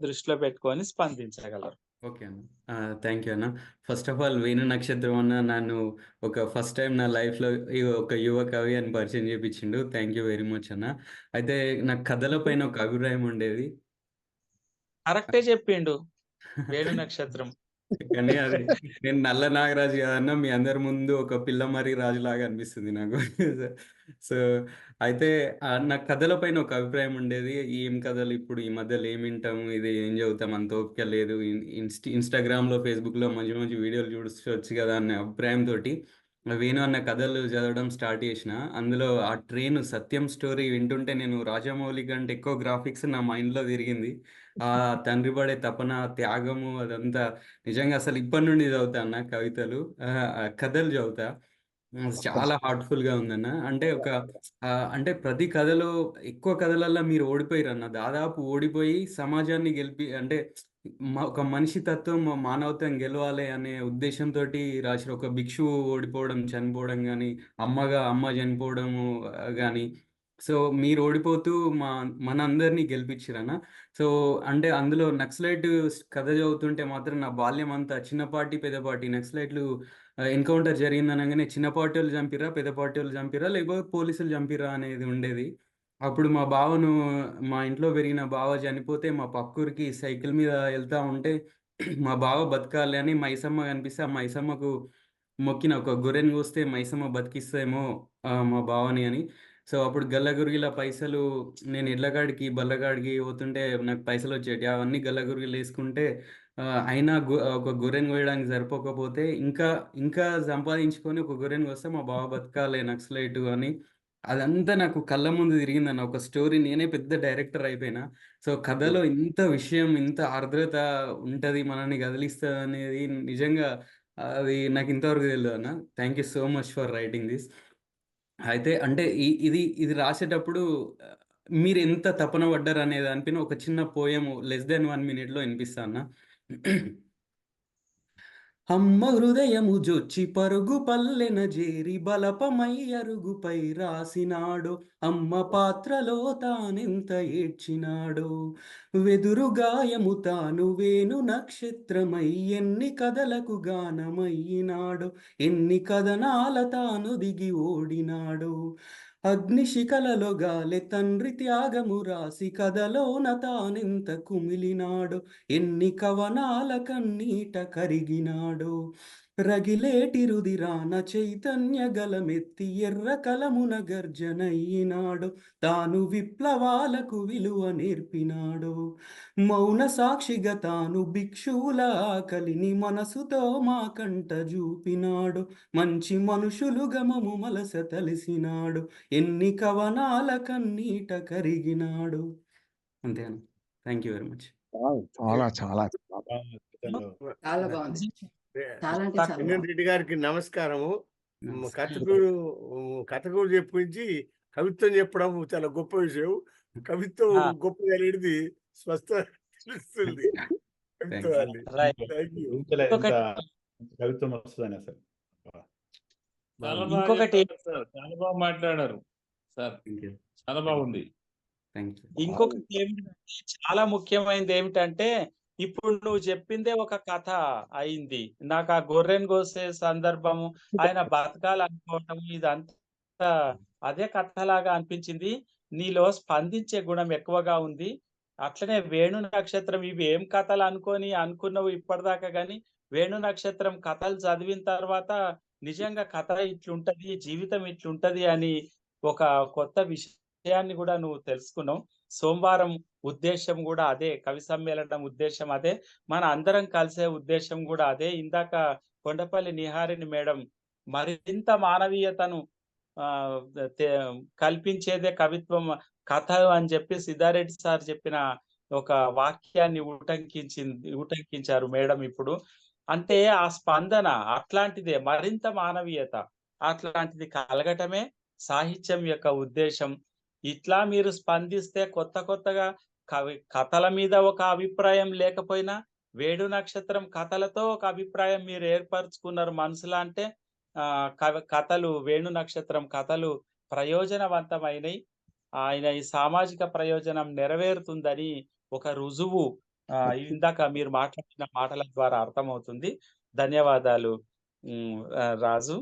దృష్టిలో పెట్టుకొని స్పందించగలరు. ఓకే అన్న. థ్యాంక్ యూ అన్న. First of all 'Venu Nakshatram' అన్న నన్ను ఒక ఫస్ట్ టైమ్ నా లైఫ్‌లో ఒక యువ కవి అని పరిచయం చేపించిండు. థ్యాంక్ యూ వెరీ మచ్ అన్న. అయితే నాకు కథల పైన ఒక అభిప్రాయం ఉండేది. కరెక్టే చెప్పిండు. 'వేణు నక్షత్రం'. కానీ అది నేను నల్ల నాగరాజు కాదన్నా మీ అందరి ముందు ఒక పిల్లమర్రి రాజులాగా అనిపిస్తుంది నాకు. సో, అయితే నా నాకు కథల పైన ఒక అభిప్రాయం ఉండేది. ఏం కథలు ఇప్పుడు ఈ మధ్యలో ఏం వింటాము, ఇది ఏం చదువుతాం అంత ఓపిక లేదు. ఇన్స్ ఇన్స్టాగ్రామ్లో ఇన్‌స్టాగ్రామ్‌లో, ఫేస్‌బుక్‌లో మంచి మంచి వీడియోలు చూడొచ్చు కదా అనే అభిప్రాయంతోటి వేణు అన్న కథలు చదవడం స్టార్ట్ చేసిన. అందులో ఆ ట్రైన్ 'సత్యం' స్టోరీ వింటుంటే నేను రాజమౌళి కంటే ఎక్కువ గ్రాఫిక్స్ నా మైండ్‌లో తిరిగింది. ఆ తండ్రి పడే తపన, త్యాగము అదంతా నిజంగా అసలు ఇప్పటి నుండి చదువుతా అన్న కవితలు. కథలు చదువుతా. చాలా హార్ట్ఫుల్గా ఉందన్న. అంటే ఒక అంటే ప్రతి కథలో ఎక్కువ కథలల్లో మీరు ఓడిపోయిరన్న. దాదాపు ఓడిపోయి సమాజాన్ని గెలిపి అంటే ఒక మనిషి తత్వం, మానవత్వం గెలవాలి అనే ఉద్దేశంతోటి రాసిన ఒక భిక్షువు ఓడిపోవడం, చనిపోవడం కానీ అమ్మగా అమ్మ చనిపోవడము కానీ సో, మీరు ఓడిపోతూ మా మనందరినీ గెలిపించిరన్న. సో, అంటే అందులో నక్సలైట్ కథ చదువుతుంటే మాత్రం నా బాల్యం అంతా చిన్నపాటి, పెద్దపాటి నక్సలైట్‌లు ఎన్కౌంటర్ జరిగిందనగానే చిన్నపాటి వాళ్ళు చంపిరా చంపిర్రా, పెద్దపాటోళ్ళు చంపిరా లేకపోతే పోలీసులు చంపిరా అనేది ఉండేది. అప్పుడు మా బావను మా ఇంట్లో పెరిగిన బావ చనిపోతే మా పక్కూరికి సైకిల్ మీద వెళ్తా ఉంటే మా బావ బతకాలి అని మైసమ్మ కనిపిస్తే ఆ మైసమ్మకు మొక్కిన. ఒక గొర్రెని కోస్తే మైసమ్మ బతికిస్తేమో మా బావని అని. సో, అప్పుడు గల్లగురిగిలా పైసలు నేను ఎడ్లగాడికి బల్లగాడికి పోతుంటే నాకు పైసలు వచ్చేటి అవన్నీ గల్లగురిగిలు వేసుకుంటే అయినా ఒక గొర్రెని కోయడానికి సరిపోకపోతే ఇంకా ఇంకా సంపాదించుకొని ఒక గొర్రెని కోస్తే మా బావ బతకాలే నక్సలైటు అని అదంతా నాకు కళ్ళ ముందు తిరిగిందన్న. ఒక స్టోరీ నేనే పెద్ద డైరెక్టర్ అయిపోయినా. సో, కథలో ఇంత విషయం, ఇంత ఆర్ద్రత ఉంటది, మనల్ని కదిలిస్తదనేది నిజంగా అది నాకు ఇంతవరకు తెలవదన్న. Thank you so much for writing this. అయితే అంటే ఇది ఇది రాసేటప్పుడు ఆహ్, మీరెంత తపన పడ్డారనే దానిపైన ఒక చిన్న పోయెమ్ లెస్ థాన్ 1 మినిట్‌లో ఇనిపిస్తా అన్న. అమ్మ హృదయము జొచ్చి పరుగు పల్లెన జేరి బలపమై అరుగుపై రాసినాడో అమ్మ పాత్రలో తానెంత ఏడ్చినాడో. వెదురు గాయము తాను వేణు నక్షత్రమై ఎన్ని కథలకు గానమయ్యినాడో ఎన్ని కథనాల తాను దిగి ఓడినాడో. అగ్నిశిఖలలో గాలె తండ్రి త్యాగము రాసి కథలోన తానెంత కుమిలినాడో ఎన్ని కవనాల కన్నీట కరిగినాడో. రగిలేటి రుదిరాన చైతన్య గలమెత్తి ఎర్ర కలమున గర్జనయ్యినాడో. తాను విప్లవాలకు విలువ నేర్పినాడో. మౌన సాక్షిగా తాను భిక్షువుల ఆకలిని మనసుతో మా కంట చూపినాడు మంచి మనుషులు గమము మలస తలిసినాడు. ఎన్ని కవనాల కన్నీట కరిగినాడు. అంతే అన్న. Thank you very much. చాలా చాలా. చాలా బాగుంది. ఎన్ఎన్ రెడ్డి గారికి నమస్కారము. మ్, కథకుడు చెప్పించి కవిత్వం చెప్పడం చాలా గొప్ప విషయం. కవిత్వం. గొప్పగా అనేది స్పష్ట తెలుస్తుంది. కవిత్వం వస్తుందని అసలు ఇంకొకటి చాలా బాగా మాట్లాడారు సార్. చాలా బాగుంది. ఇంకొకటి ఏమిటంటే చాలా ముఖ్యమైనది ఏమిటంటే ఇప్పుడు నువ్వు చెప్పిందే ఒక కథ అయింది. నాకు ఆ గొర్రెని కోసే సందర్భము, ఆయన బతకాలనుకోవటం ఇదంతా అదే కథలాగా అనిపించింది. నీలో స్పందించే గుణం ఎక్కువగా ఉంది. అట్లనే వేణు నక్షత్రం ఇవి ఏం కథలు అనుకోని అనుకున్నవు ఇప్పటిదాకా గాని వేణు నక్షత్రం కథలు చదివిన తర్వాత నిజంగా కథ ఇట్లుంటది, జీవితం ఇట్లుంటది అని ఒక కొత్త విషయాన్ని కూడా నువ్వు తెలుసుకున్నావు. సోమవారం ఉద్దేశం కూడా అదే. కవి సమ్మేళనం ఉద్దేశం అదే. మన అందరం కలిసే ఉద్దేశం కూడా అదే. ఇందాక కొండపల్లి నిహారిణి మేడం మరింత మానవీయతను కల్పించేదే కవిత్వం కథ అని చెప్పి సిద్ధారెడ్డి సార్ చెప్పిన ఒక వాక్యాన్ని ఉటంకించింది ఉటంకించారు మేడం ఇప్పుడు. అంటే ఆ స్పందన అట్లాంటిదే మరింత మానవీయత. అట్లాంటిది కలగటమే సాహిత్యం యొక్క ఉద్దేశం. ఇట్లా మీరు స్పందిస్తే కొత్త కొత్తగా కవి కథల మీద ఒక అభిప్రాయం లేకపోయినా వేణు నక్షత్రం కథలతో ఒక అభిప్రాయం మీరు ఏర్పరుచుకున్నారు మనసులో అంటే కవి కథలు వేణు నక్షత్రం కథలు ప్రయోజనవంతమైనవి ఆయన ఈ సామాజిక ప్రయోజనం నెరవేరుతుందని ఒక రుజువు ఇందాక మీరు మాట్లాడిన మాటల ద్వారా అర్థమవుతుంది. ధన్యవాదాలు. రాజు.